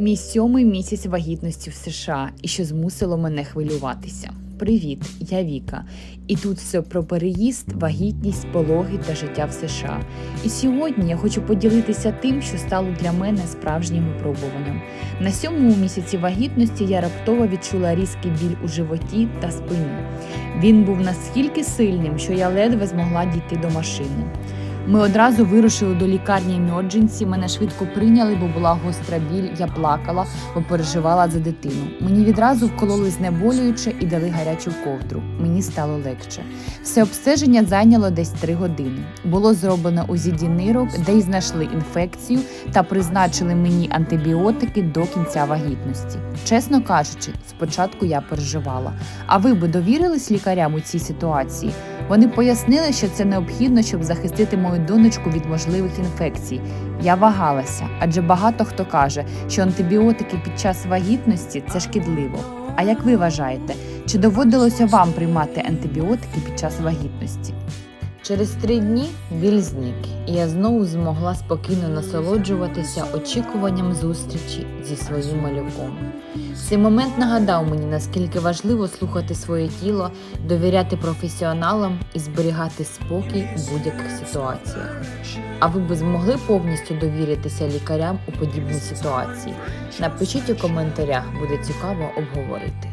Мій сьомий місяць вагітності в США і що змусило мене хвилюватися. Привіт, я Віка. І тут все про переїзд, вагітність, пологи та життя в США. І сьогодні я хочу поділитися тим, що стало для мене справжнім випробуванням. На сьомому місяці вагітності я раптово відчула різкий біль у животі та спині. Він був настільки сильним, що я ледве змогла дійти до машини. Ми одразу вирушили до лікарні емердженсі. Мене швидко прийняли, бо була гостра біль. Я плакала, бо переживала за дитину. Мені відразу вкололи знеболююче і дали гарячу ковдру. Мені стало легше. Все обстеження зайняло десь три години. Було зроблено УЗІ нирок, де й знайшли інфекцію та призначили мені антибіотики до кінця вагітності. Чесно кажучи, спочатку я переживала. А ви би довірились лікарям у цій ситуації? Вони пояснили, що це необхідно, щоб захистити мою донечку від можливих інфекцій. Я вагалася, адже багато хто каже, що антибіотики під час вагітності це шкідливо. А як ви вважаєте, чи доводилося вам приймати антибіотики під час вагітності? Через три дні біль зник, і я знову змогла спокійно насолоджуватися очікуванням зустрічі зі своїм малюком. Цей момент нагадав мені, наскільки важливо слухати своє тіло, довіряти професіоналам і зберігати спокій у будь-яких ситуаціях. А ви б змогли повністю довіритися лікарям у подібній ситуації? Напишіть у коментарях, буде цікаво обговорити.